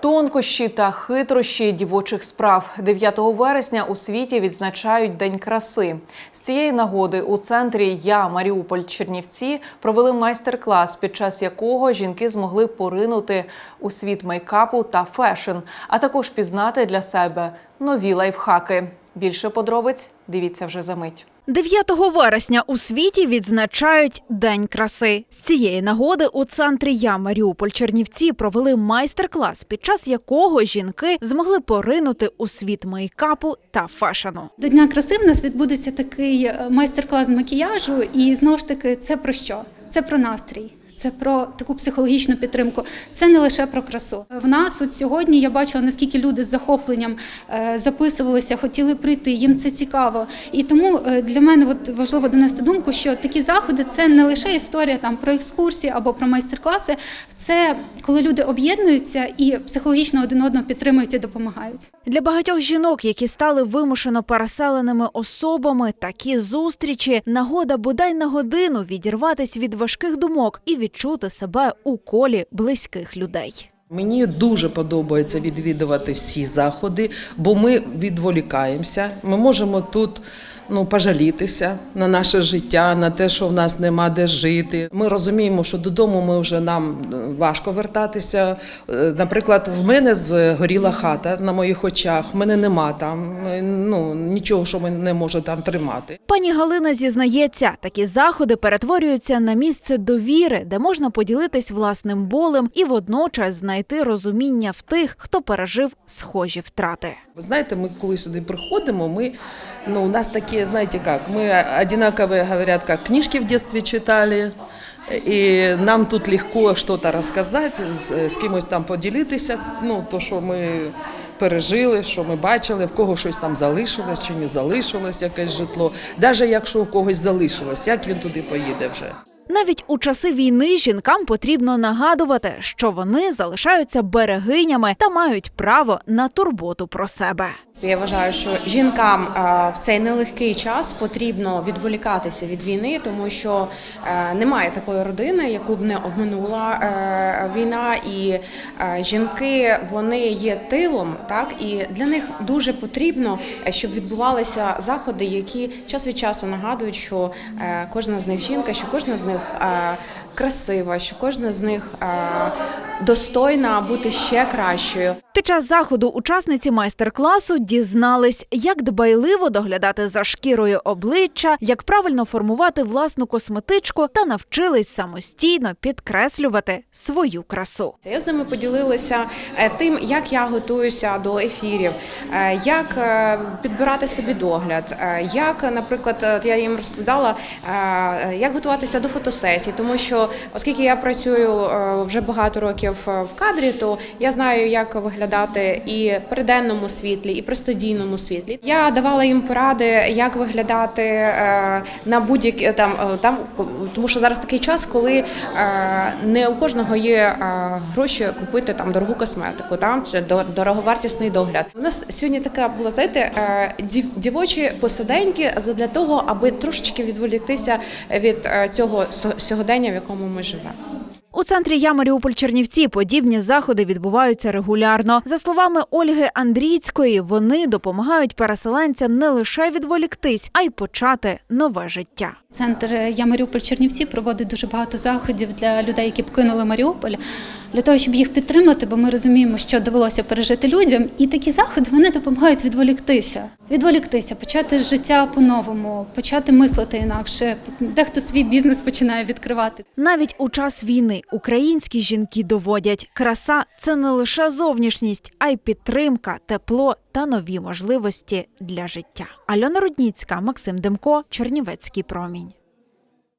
Тонкощі та хитрощі дівочих справ 9 вересня у світі відзначають День краси. З цієї нагоди у центрі Я Маріуполь Чернівці провели майстер-клас, під час якого жінки змогли поринути у світ мейкапу та фешн, а також пізнати для себе нові лайфхаки. Більше подробиць дивіться вже за мить. 9 вересня у світі відзначають День краси. З цієї нагоди у центрі Я Маріуполь Чернівці провели майстер-клас, під час якого жінки змогли поринути у світ мейкапу та фешену. До Дня краси в нас відбудеться такий е, майстер-клас з макіяжу, і знову ж таки, це про що? Це про настрій. Це про таку психологічну підтримку. Це не лише про красу. В нас от сьогодні я бачила, наскільки люди з захопленням е, записувалися, хотіли прийти. Їм це цікаво. І тому е, для мене от важливо донести думку, що такі заходи це не лише історія там про екскурсії або про майстер-класи. Це коли люди об'єднуються і психологічно один одного підтримують і допомагають. Для багатьох жінок, які стали вимушено переселеними особами, такі зустрічі нагода бодай на годину відірватись від важких думок і відчути себе у колі близьких людей. Мені дуже подобається відвідувати всі заходи, бо ми відволікаємося. Ми можемо тут ну, пожалітися на наше життя, на те, що в нас нема де жити. Ми розуміємо, що додому ми вже нам е, важко вертатися. Е, Наприклад, в мене згоріла хата на моїх очах. В мене нема там е, ну, нічого, що ми не можемо там тримати. Пані Галина зізнається, такі заходи перетворюються на місце довіри, де можна поділитись власним болем і водночас знайти розуміння в тих, хто пережив схожі втрати. Ви знаєте, ми коли сюди приходимо, ми, ну, у нас такі, знаєте як, ми одинаково говорят, как книжки в детстве читали, і нам тут легко щось розказати, з кимось там поділитися, ну, то, що ми пережили, що ми бачили, в кого щось там залишилось чи не залишилось якесь житло. Навіть якщо у когось залишилось, як він туди поїде вже. Навіть у часи війни жінкам потрібно нагадувати, що вони залишаються берегинями та мають право на турботу про себе. Я вважаю, що жінкам е, в цей нелегкий час потрібно відволікатися від війни, тому що е, немає такої родини, яку б не обминула е, війна. І жінки вони є тилом, так і для них дуже потрібно, щоб відбувалися заходи, які час від часу нагадують, що кожна з них жінка, що кожна з них. Красива, що кожна з них достойна бути ще кращою. Під час заходу учасниці майстер-класу дізнались, як дбайливо доглядати за шкірою обличчя, як правильно формувати власну косметичку та навчились самостійно підкреслювати свою красу. Я з ними поділилася е, тим, як я готуюся до ефірів, е, як е, підбирати собі догляд, як, наприклад, я їм розповідала, як готуватися до фотосесій, тому що оскільки я працюю вже багато років в кадрі, то я знаю, як виглядати і при денному світлі, і при студійному світлі. Я давала їм поради, як виглядати е, на будь-які там е, там, тому що зараз такий час, коли е, не у кожного є е, гроші купити там дорогу косметику, там чи до- дороговартісний догляд. У нас сьогодні така була знаєте, е, дівочі посиденьки для того, аби трошечки відволіктися від е, цього сьогодення, в якому ми живемо. У центрі Я Маріуполь Чернівці подібні заходи відбуваються регулярно. За словами Ольги Андрійської, вони допомагають переселенцям не лише відволіктись, а й почати нове життя. Центр Я Маріуполь Чернівці проводить дуже багато заходів для людей, які покинули Маріуполь, для того, щоб їх підтримати, бо ми розуміємо, що довелося пережити людям. І такі заходи вони допомагають відволіктися. Відволіктися, почати життя по-новому, почати мислити інакше. Дехто свій бізнес починає відкривати. Навіть у час війни українські жінки доводять, краса це не лише зовнішність, а й підтримка, тепло та нові можливості для життя. Альона Рудніцька, Максим Демко, Чернівецький промінь.